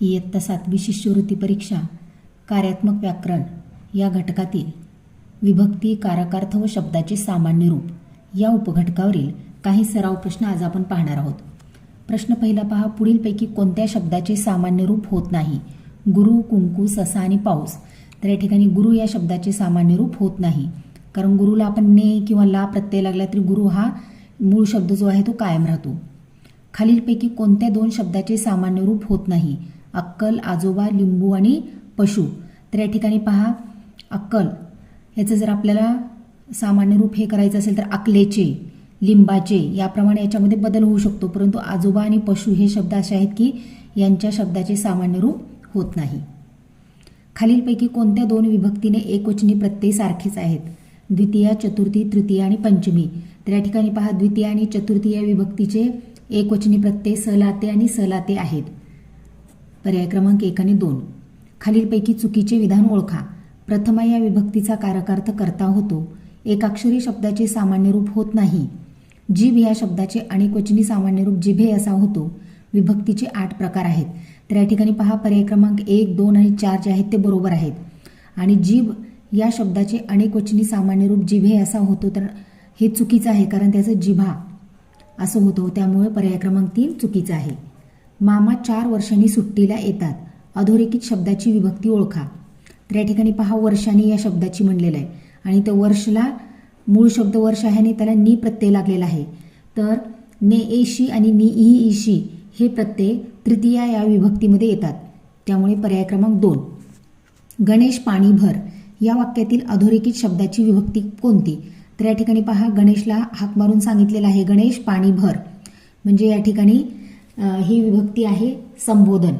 इयत्ता सातवी शिष्यवृत्ती परीक्षा कार्यात्मक व्याकरण या घटकातील विभक्ती कारकार्थ व शब्दाचे सामान्य रूप या उपघटकावरील काही सराव प्रश्न आज आपण पाहणार आहोत. प्रश्न पहिला पहा पुढीलपैकी कोणत्या शब्दाचे सामान्य रूप होत नाही? गुरु कुंकू ससा आणि पाऊस. तर या ठिकाणी गुरु या शब्दाचे सामान्य रूप होत नाही. कारण गुरुला आपण ने किंवा ला प्रत्यय लागला तरी गुरु हा मूळ शब्द जो आहे तो कायम राहतो. खालीलपैकी कोणत्या दोन शब्दाचे सामान्य रूप होत नाही? अक्कल आजोबा लिंबू आणि पशु. तर या ठिकाणी पहा अक्कल. याचं जर आपल्याला सामान्य रूप हे करायचं असेल तर अकलेचे लिंबाचे याप्रमाणे याच्यामध्ये बदल होऊ शकतो. परंतु आजोबा आणि पशु हे शब्द असे आहेत की यांच्या शब्दाचे सामान्य रूप होत नाही. खालीलपैकी कोणत्या दोन विभक्तीने एकवचनी प्रत्यय सारखेच आहेत? द्वितीया चतुर्थी तृतीय आणि पंचमी. तर या ठिकाणी पहा द्वितीय आणि चतुर्थी या विभक्तीचे एकवचनी प्रत्यय सलाते आणि सलाते आहेत. पर्याय क्रमांक एक आणि दोन. खालीलपैकी चुकीचे विधान ओळखा. प्रथमा या विभक्तीचा कारकार्थ करता होतो. एकाक्षरी शब्दाचे सामान्य रूप होत नाही. जीभ या शब्दाचे अनेकवचनी सामान्य रूप जिभे असा होतो. विभक्तीचे आठ प्रकार आहेत. तर या ठिकाणी पहा पर्याय क्रमांक एक दोन आणि चार जे आहेत ते बरोबर आहेत. आणि जीभ या शब्दाचे अनेकवचनी सामान्य रूप जिभे असा होतो तर हे चुकीचं आहे कारण त्याचं जिभा असं होतं. त्यामुळे पर्याय क्रमांक तीन चुकीचा आहे. मामा चार वर्षांनी सुट्टीला येतात. अधोरेखित शब्दाची विभक्ती ओळखा. तर या ठिकाणी पहा वर्षांनी या शब्दाची म्हणलेलं आहे. आणि त्या वर्षला मूळ शब्द वर्ष आहे आणि त्याला नि प्रत्यय लागलेला आहे. तर ने एशी आणि नि ई ईशी हे प्रत्यय तृतीया या विभक्तीमध्ये येतात. त्यामुळे पर्याय क्रमांक दोन. गणेश पाणी भर या वाक्यातील अधोरेखित शब्दाची विभक्ती कोणती? तर या ठिकाणी पहा गणेशला हाक मारून सांगितलेला आहे गणेश पाणी भर म्हणजे या ठिकाणी ही विभक्ती आहे संबोधन.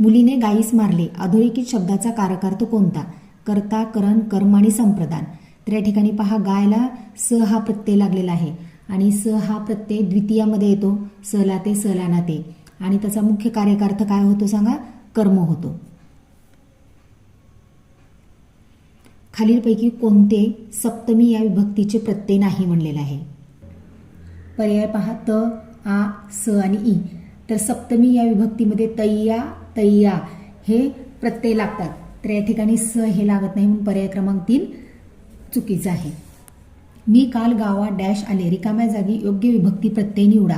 मुलीने गाईस मारले. अधोरेखित शब्दाचा कारकार्थ कोणता? कर्ता करण कर्म आणि संप्रदान. तर या ठिकाणी पहा गायला स हा प्रत्यय लागलेला आहे. आणि स हा प्रत्यय द्वितीयामध्ये येतो. सला ते सलाना ते. आणि त्याचा मुख्य कार्यकार्थ काय होतो सांगा? कर्म होतो. खालीलपैकी कोणते सप्तमी या विभक्तीचे प्रत्यय नाही म्हणलेले आहे? पर्याय पहा त आ स आणि ई तर सप्तमी या विभक्तीमध्ये तय्या तय्या हे प्रत्यय लागतात. तर या ठिकाणी स हे लागत नाही म्हणून पर्याय क्रमांक तीन चुकीचा आहे. मी काल गावा डॅश आले. रिकाम्या जागी योग्य विभक्ती प्रत्यय निवडा.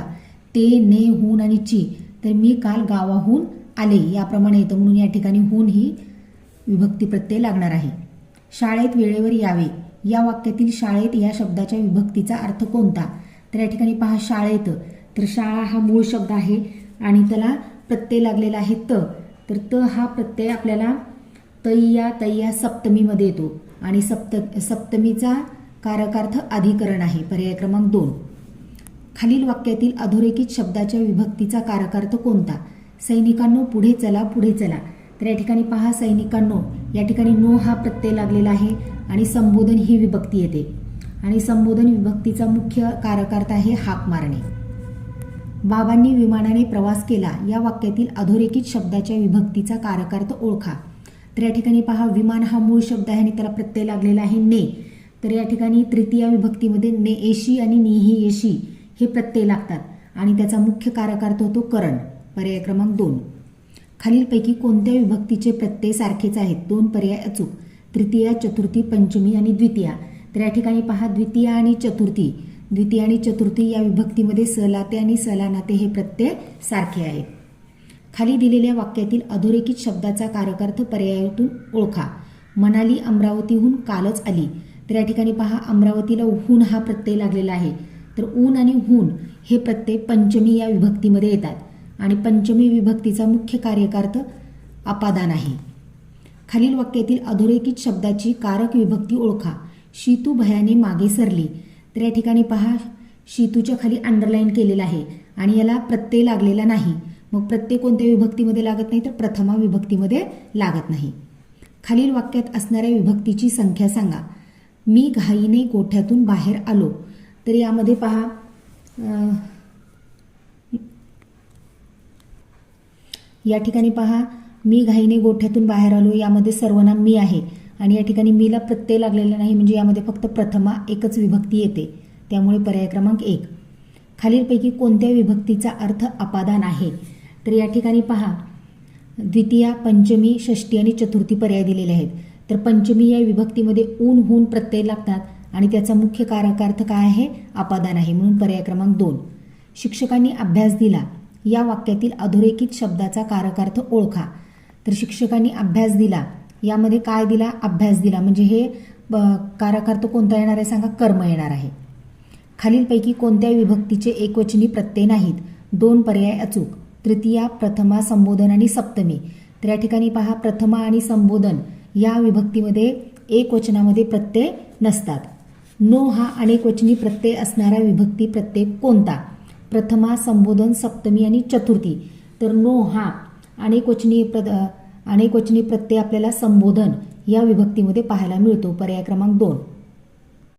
ते ने हून आणि ची. तर मी काल गावाहून आले. याप्रमाणे येतं. म्हणून या ठिकाणी हून ही विभक्ती प्रत्यय लागणार आहे. शाळेत वेळेवर यावे. या वाक्यातील शाळेत या शब्दाच्या विभक्तीचा अर्थ कोणता? तर या ठिकाणी पहा शाळेत तर शाळा हा मूळ शब्द आहे आणि त्याला प्रत्यय लागलेला आहे त. तर त हा प्रत्यय आपल्याला तय्या तय्या सप्तमीमध्ये येतो. आणि सप्त सप्तमीचा कारकार्थ अधिकरण आहे. पर्याय क्रमांक दोन. खालील वाक्यातील अधोरेखित शब्दाच्या विभक्तीचा कारकार्थ कोणता? सैनिकांनो पुढे चला पुढे चला. तर या ठिकाणी पहा सैनिकांनो. या ठिकाणी नो हा प्रत्यय लागलेला आहे आणि संबोधन ही विभक्ती येते. आणि संबोधन विभक्तीचा मुख्य कारकार्थ आहे हाक मारणे. बाबांनी विमानाने प्रवास केला या वाक्यातील अधोरेखित शब्दाच्या विभक्तीचा कारकार्थ ओळखा. तर या ठिकाणी पहा विमान हा मूळ शब्द आहे आणि त्याला प्रत्यय लागलेला आहे ने. तर या ठिकाणी तृतीय विभक्तीमध्ये ने एशी आणि निही येशी हे प्रत्यय लागतात आणि त्याचा मुख्य कारकार्थ होतो करण. पर्याय क्रमांक दोन. खालीलपैकी कोणत्या विभक्तीचे प्रत्यय सारखेच आहेत? दोन पर्याय अचूक. तृतीया चतुर्थी पंचमी आणि द्वितीया. तर या ठिकाणी पहा द्वितीय आणि चतुर्थी. द्वितीय आणि चतुर्थी या विभक्तीमध्ये सलाते आणि सलानाते हे प्रत्यय सारखे आहेत खाली दिलेल्या वाक्यातील अधोरेखित शब्दाचा कारकार्थ पर्यायातून ओळखा. मनाली अमरावतीहून कालच आली. तर या ठिकाणी पहा अमरावतीला हून हा प्रत्यय लागलेला आहे. तर ऊन आणि हून हे प्रत्यय पंचमी या विभक्तीमध्ये येतात. आणि पंचमी विभक्तीचा मुख्य कार्यकार्थ अपादान आहे. खालील वाक्यातील अधोरेखित शब्दाची कारक विभक्ती ओळखा. शीतू भयाने मागे सरली. तर या ठिकाणी पहा शीतूच्या खाली अंडरलाईन केलेला आहे आणि याला प्रत्यय लागलेला नाही. मग प्रत्यय कोणत्या विभक्तीमध्ये लागत नाही? तर प्रथमा विभक्तीमध्ये लागत नाही. खालील वाक्यात असणाऱ्या विभक्तीची संख्या सांगा. मी घाईने गोठ्यातून बाहेर आलो. तर यामध्ये पहा या ठिकाणी पहा मी घाईने गोठ्यातून बाहेर आलो. यामध्ये सर्वनाम मी आहे. आणि या ठिकाणी मीला प्रत्यय लागलेला नाही म्हणजे यामध्ये फक्त प्रथमा एकच विभक्ती येते. त्यामुळे पर्याय क्रमांक एक. खालीलपैकी कोणत्या विभक्तीचा अर्थ अपादान आहे? तर या ठिकाणी पहा. द्वितीया पंचमी षष्टी आणि चतुर्थी पर्याय दिलेले आहेत. तर पंचमी या विभक्तीमध्ये ऊन हून प्रत्यय लागतात आणि त्याचा मुख्य कारकार्थ काय आहे? अपादान आहे. म्हणून पर्याय क्रमांक दोन. शिक्षकांनी अभ्यास दिला. या वाक्यातील अधोरेखित शब्दाचा कारकार्थ ओळखा. तर शिक्षकांनी अभ्यास दिला. यामध्ये काय दिला? अभ्यास दिला. म्हणजे हे ब- कोणता येणार आहे सांगा? कर्म येणार आहे. खालीलपैकी कोणत्या विभक्तीचे एकवचनी प्रत्यय नाहीत. दोन पर्याय अचूक. तृतीया प्रथमा संबोधन आणि सप्तमी. तर या ठिकाणी पहा प्रथमा आणि संबोधन या विभक्तीमध्ये एकवचनामध्ये प्रत्यय नसतात. नो हा अनेकवचनी प्रत्यय असणारा विभक्ती प्रत्यय कोणता? प्रथमा संबोधन सप्तमी आणि चतुर्थी. तर नो हा अनेकवचनी प्र अनेकवचनी प्रत्यय आपल्याला संबोधन या विभक्तीमध्ये पाहायला मिळतो. पर्याय क्रमांक दोन.